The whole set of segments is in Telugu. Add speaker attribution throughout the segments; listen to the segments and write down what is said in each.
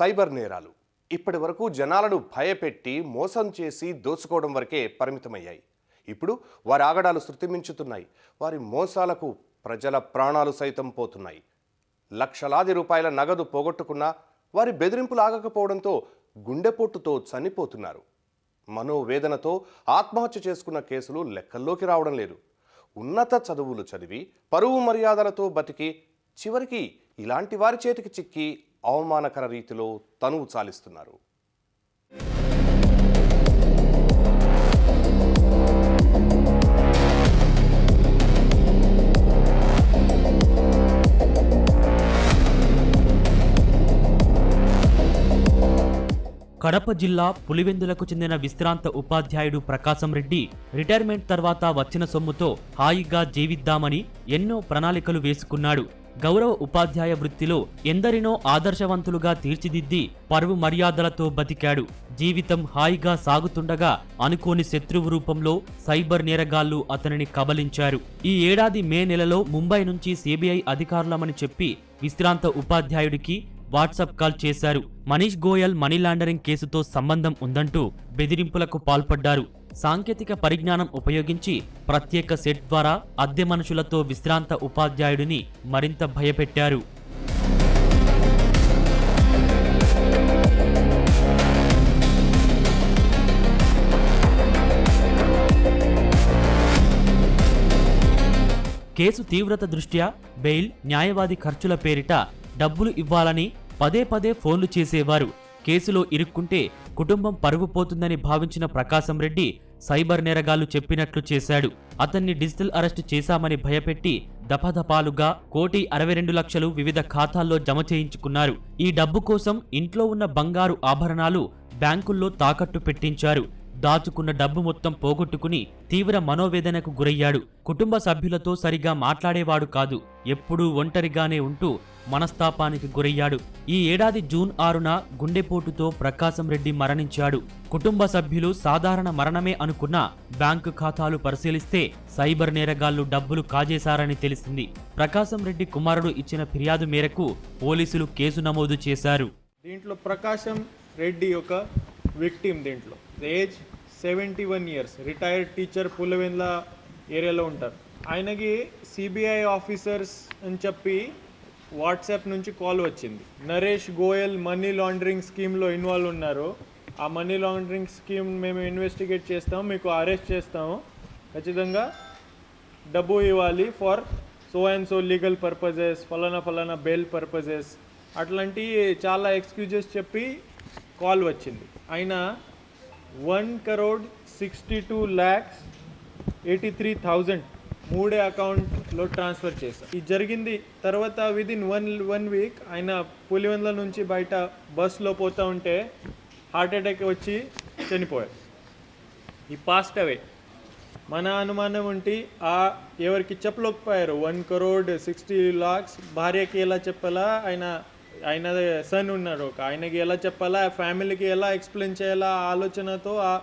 Speaker 1: సైబర్ నేరాలు. ఇప్పటి వరకు జనాలను భయపెట్టి మోసం చేసి దోచుకోవడం వరకే పరిమితమయ్యాయి. ఇప్పుడు వారి ఆగడాలు శృతిమించుతున్నాయి. వారి మోసాలకు ప్రజల ప్రాణాలు సైతం పోతున్నాయి. లక్షలాది రూపాయల నగదు పోగొట్టుకున్నా వారి బెదిరింపులు ఆగకపోవడంతో గుండెపోటుతో చనిపోతున్నారు. మనోవేదనతో ఆత్మహత్య చేసుకున్న కేసులు లెక్కల్లోకి రావడం లేదు. ఉన్నత చదువులు చదివి పరువు మర్యాదలతో బతికి చివరికి ఇలాంటి వారి చేతికి చిక్కి అవమానకర రీతిలో తనువు చాలిస్తున్నారు.
Speaker 2: కడప జిల్లా పులివెందులకు చెందిన విశ్రాంత ఉపాధ్యాయుడు ప్రకాశం రెడ్డి రిటైర్మెంట్ తర్వాత వచ్చిన సొమ్ముతో హాయిగా జీవిద్దామని ఎన్నో ప్రణాళికలు వేసుకున్నాడు. గౌరవ ఉపాధ్యాయ వృత్తిలో ఎందరినో ఆదర్శవంతులుగా తీర్చిదిద్ది పరువు మర్యాదలతో బతికాడు. జీవితం హాయిగా సాగుతుండగా అనుకోని శత్రువు రూపంలో సైబర్ నేరగాళ్ళు అతనిని కబలించారు. ఈ ఏడాది మే నెలలో ముంబై నుంచి సిబిఐ అధికారులమని చెప్పి విశ్రాంత ఉపాధ్యాయుడికి వాట్సాప్ కాల్ చేశారు. మనీష్ గోయల్ మనీ లాండరింగ్ కేసుతో సంబంధం ఉందంటూ బెదిరింపులకు పాల్పడ్డారు. సాంకేతిక పరిజ్ఞానం ఉపయోగించి ప్రత్యేక సెట్ ద్వారా అద్దె మనుషులతో విశ్రాంత ఉపాధ్యాయుడిని మరింత భయపెట్టారు. కేసు తీవ్రత దృష్ట్యా బెయిల్ న్యాయవాది ఖర్చుల పేరిట డబ్బులు ఇవ్వాలని పదే పదే ఫోన్లు చేసేవారు. కేసులో ఇరుక్కుంటే కుటుంబం పరుగు పోతుందని భావించిన ప్రకాశం రెడ్డి సైబర్ నేరగాళ్ళు చెప్పినట్లు చేశాడు. అతన్ని డిజిటల్ అరెస్టు చేశామని భయపెట్టి దపదపాలుగా కోటి అరవై రెండు లక్షలు వివిధ ఖాతాల్లో జమ చేయించుకున్నారు. ఈ డబ్బు కోసం ఇంట్లో ఉన్న బంగారు ఆభరణాలు బ్యాంకుల్లో తాకట్టు పెట్టించారు. దాచుకున్న డబ్బు మొత్తం పోగొట్టుకుని తీవ్ర మనోవేదనకు గురయ్యాడు. కుటుంబ సభ్యులతో సరిగా మాట్లాడేవాడు కాదు. ఎప్పుడూ ఒంటరిగానే ఉంటూ మనస్తాపానికి గురయ్యాడు. ఈ ఏడాది జూన్ ఆరున గుండెపోటుతో ప్రకాశం రెడ్డి మరణించాడు. కుటుంబ సభ్యులు సాధారణ మరణమే అనుకున్న బ్యాంకు ఖాతాలు పరిశీలిస్తే సైబర్ నేరగాళ్ళు డబ్బులు కాజేశారని తెలిసింది. ప్రకాశం రెడ్డి కుమారుడు ఇచ్చిన ఫిర్యాదు మేరకు పోలీసులు కేసు నమోదు చేశారు.
Speaker 3: దీంట్లో ప్రకాశం రెడ్డి ఒక విక్టిం దీంట్లో. Age seventy one years. Retired teacher Pulivendula ఏరియాలో ఉంటారు. ఆయనకి సిబిఐ ఆఫీసర్స్ అని చెప్పి వాట్సాప్ నుంచి కాల్ వచ్చింది. నరేష్ గోయల్ మనీ లాండరింగ్ స్కీమ్లో ఇన్వాల్వ్ ఉన్నారు. ఆ మనీ లాండరింగ్ స్కీమ్ మేము ఇన్వెస్టిగేట్ చేస్తాము మీకు అరెస్ట్ చేస్తాము ఖచ్చితంగా డబ్బు ఇవ్వాలి for so and so legal purposes ఫలానా ఫలానా బెయిల్ పర్పజెస్ అట్లాంటి చాలా ఎక్స్క్యూజెస్ చెప్పి కాల్ వచ్చింది. ఆయన one crore sixty two lakhs eighty three thousand మూడే అకౌంట్లో ట్రాన్స్ఫర్ చేశాను ఇది జరిగింది తర్వాత విదిన్ వన్ వన్ వీక్ ఆయన పులివెందుల నుంచి బయట బస్సులో పోతూ ఉంటే హార్ట్ అటాక్ వచ్చి చనిపోయారు ఈ పాస్ట్ అవే మన అనుమానం ఉంటే ఆ ఎవరికి చెప్పలేకపోయారు? వన్ కరోడ్ సిక్స్టీ లాక్స్ భార్యకి ఎలా చెప్పాలా? ఆయన ఆయన సన్ ఉన్నారు ఒక. ఆయనకి ఎలా చెప్పాలా ఫ్యామిలీకి ఎలా ఎక్స్ప్లెయిన్ చేయాలా ఆలోచనతో ఆ-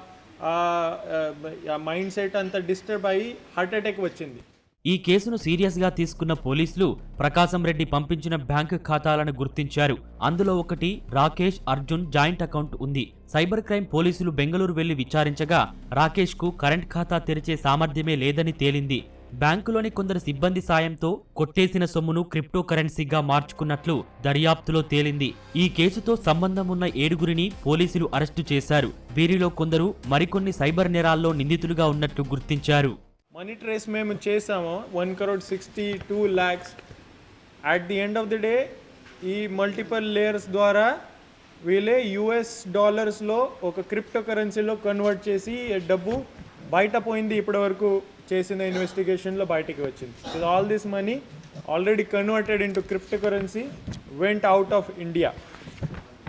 Speaker 3: మైండ్ సెట్ అంతా డిస్టర్బ్ అయ్యి హార్ట్ అటాక్ వచ్చింది.
Speaker 2: ఈ కేసును సీరియస్గా తీసుకున్న పోలీసులు ప్రకాశం రెడ్డి పంపించిన బ్యాంకు ఖాతాలను గుర్తించారు. అందులో ఒకటి రాకేష్ అర్జున్ జాయింట్ అకౌంట్ ఉంది. సైబర్ క్రైమ్ పోలీసులు బెంగళూరు వెళ్ళి విచారించగా రాకేష్కు కరెంట్ ఖాతా తెరిచే సామర్థ్యమే లేదని తేలింది. బ్యాంకులోని కొందరు సిబ్బంది సాయంతో కొట్టేసిన సొమ్మును క్రిప్టో కరెన్సీగా మార్చుకున్నట్లు దర్యాప్తులో తేలింది. ఈ కేసుతో సంబంధం ఉన్న ఏడుగురిని పోలీసులు అరెస్టు చేశారు. వీరిలో కొందరు మరికొన్ని సైబర్ నేరాల్లో నిందితులుగా ఉన్నట్లు గుర్తించారు.
Speaker 3: మనీ ట్రేస్ మేము చేసాము one crore sixty two lakhs at the end of the day ఈ మల్టిపల్ లేయర్స్ ద్వారా వీళ్ళే యుఎస్ డాలర్స్లో ఒక క్రిప్టో కరెన్సీలో కన్వర్ట్ చేసి డబ్బు బయట పోయింది ఇప్పటి వరకు చేసిన ఇన్వెస్టిగేషన్లో బయటికి వచ్చింది. All this money already converted into crypto currency went out of India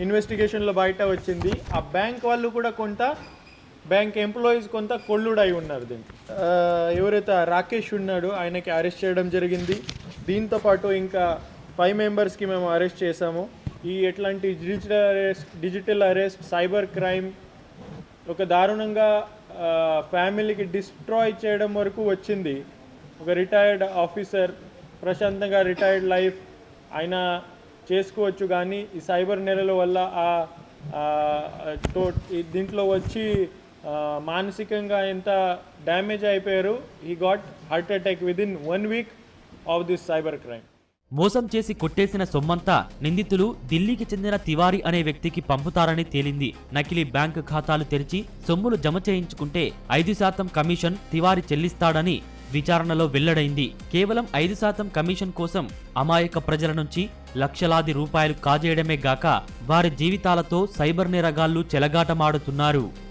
Speaker 3: ఇన్వెస్టిగేషన్లో బయట వచ్చింది. ఆ బ్యాంక్ వాళ్ళు కూడా కొంత బ్యాంక్ ఎంప్లాయీస్ కొంత కొల్లుడై ఉన్నారు దీనికి ఎవరైతే రాకేష్ ఉన్నాడో ఆయనకి అరెస్ట్ చేయడం జరిగింది. దీంతో పాటు ఇంకా ఫైవ్ మెంబర్స్కి మేము అరెస్ట్ చేసాము ఈ ఎట్లాంటి digital arrest digital arrest cyber crime ఒక దారుణంగా ఫ్యామిలీకి డిస్ట్రాయ్ చేయడం వరకు వచ్చింది. ఒక రిటైర్డ్ ఆఫీసర్ ప్రశాంతంగా రిటైర్డ్ లైఫ్ ఆయన చేసుకోవచ్చు కానీ ఈ సైబర్ నెలల వల్ల ఆ ఈ దీంట్లో వచ్చి మానసికంగా ఎంత డ్యామేజ్ అయిపోయారు ఈ got heart attack within one week of this cyber crime
Speaker 2: మోసం చేసి కొట్టేసిన సొమ్మంతా నిందితులు ఢిల్లీకి చెందిన తివారీ అనే వ్యక్తికి పంపుతారని తేలింది. నకిలీ బ్యాంకు ఖాతాలు తెరిచి సొమ్ములు జమ చేయించుకుంటే ఐదు శాతం కమిషన్ తివారీ చెల్లిస్తాడని విచారణలో వెల్లడైంది. కేవలం ఐదు శాతం కమిషన్ కోసం అమాయక ప్రజల నుంచి లక్షలాది రూపాయలు కాజేయడమే గాక వారి జీవితాలతో సైబర్ నేరగాళ్ళు చెలగాటమాడుతున్నారు.